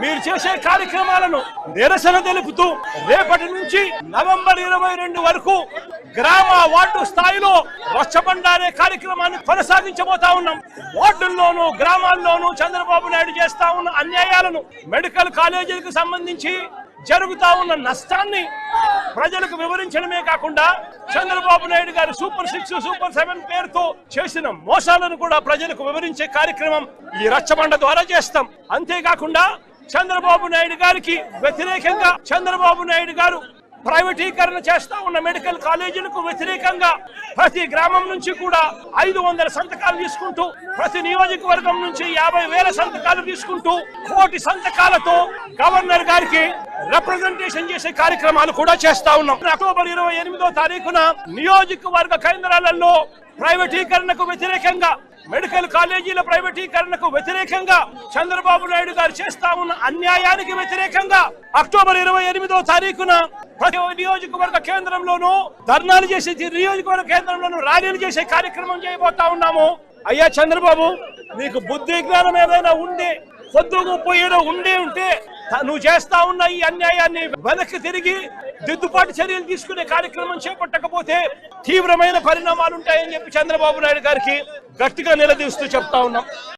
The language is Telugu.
మీరు చేసే కార్యక్రమాలను నిరసన తెలుపుతూ రేపటి నుంచి నవంబర్ ఇరవై రెండు వరకు గ్రామ వార్డు స్థాయిలో రచ్చబండ అనే కార్యక్రమాన్ని కొనసాగించబోతా ఉన్నాం. వార్డుల్లోనూ గ్రామాల్లోనూ చంద్రబాబు నాయుడు చేస్తా ఉన్న అన్యాయాలను మెడికల్ కాలేజీలకు సంబంధించి జరుగుతా ఉన్న నష్టాన్ని ప్రజలకు వివరించడమే కాకుండా చంద్రబాబు నాయుడు గారు సూపర్ సిక్స్ సూపర్ సెవెన్ పేరుతో చేసిన మోసాలను కూడా ప్రజలకు వివరించే కార్యక్రమం ఈ రచ్చబండ ద్వారా చేస్తాం. అంతేకాకుండా చంద్రబాబు నాయుడు గారికి వ్యతిరేకంగా చంద్రబాబు నాయుడు గారు ప్రైవేటీకరణ చేస్తా ఉన్న మెడికల్ కాలేజీలకు వ్యతిరేకంగా ప్రతి గ్రామం నుంచి కూడా ఐదు వందల సంతకాలు తీసుకుంటూ ప్రతి నియోజకవర్గం నుంచి యాభై వేల సంతకాలు తీసుకుంటూ కోటి సంతకాలతో గవర్నర్ గారికి రిప్రజెంటేషన్ చేసే కార్యక్రమాలు కూడా చేస్తా ఉన్నాం. అక్టోబర్ ఇరవై ఎనిమిదో తారీఖున నియోజకవర్గ కేంద్రాలలో ప్రైవేటీకరణకు వ్యతిరేకంగా మెడికల్ కాలేజీల ప్రైవేటీకరణకు వ్యతిరేకంగా చంద్రబాబు నాయుడు గారు చేస్తా ఉన్న అన్యాయానికి వ్యతిరేకంగా అక్టోబర్ ఇరవై ఎనిమిదో తారీఖున ప్రతి నియోజకవర్గ కేంద్రంలోనూ ధర్నాలు చేసే నియోజకవర్గ కేంద్రంలోనూ ర్యాలీలు చేసే కార్యక్రమం చేయబోతా ఉన్నాము. అయ్యా చంద్రబాబు నీకు బుద్ధి జ్ఞానం ఏదైనా ఉండి పొద్దుకు ముప్పై ఉండే ఉంటే నువ్వు చేస్తా ఉన్న ఈ అన్యాయాన్ని వెనక్కి తిరిగి దిద్దుబాటు చర్యలు తీసుకునే కార్యక్రమం చేపట్టకపోతే తీవ్రమైన పరిణామాలు ఉంటాయని చెప్పి చంద్రబాబు నాయుడు గారికి గట్టిగా నిలదీస్తూ చెప్తా ఉన్నాం.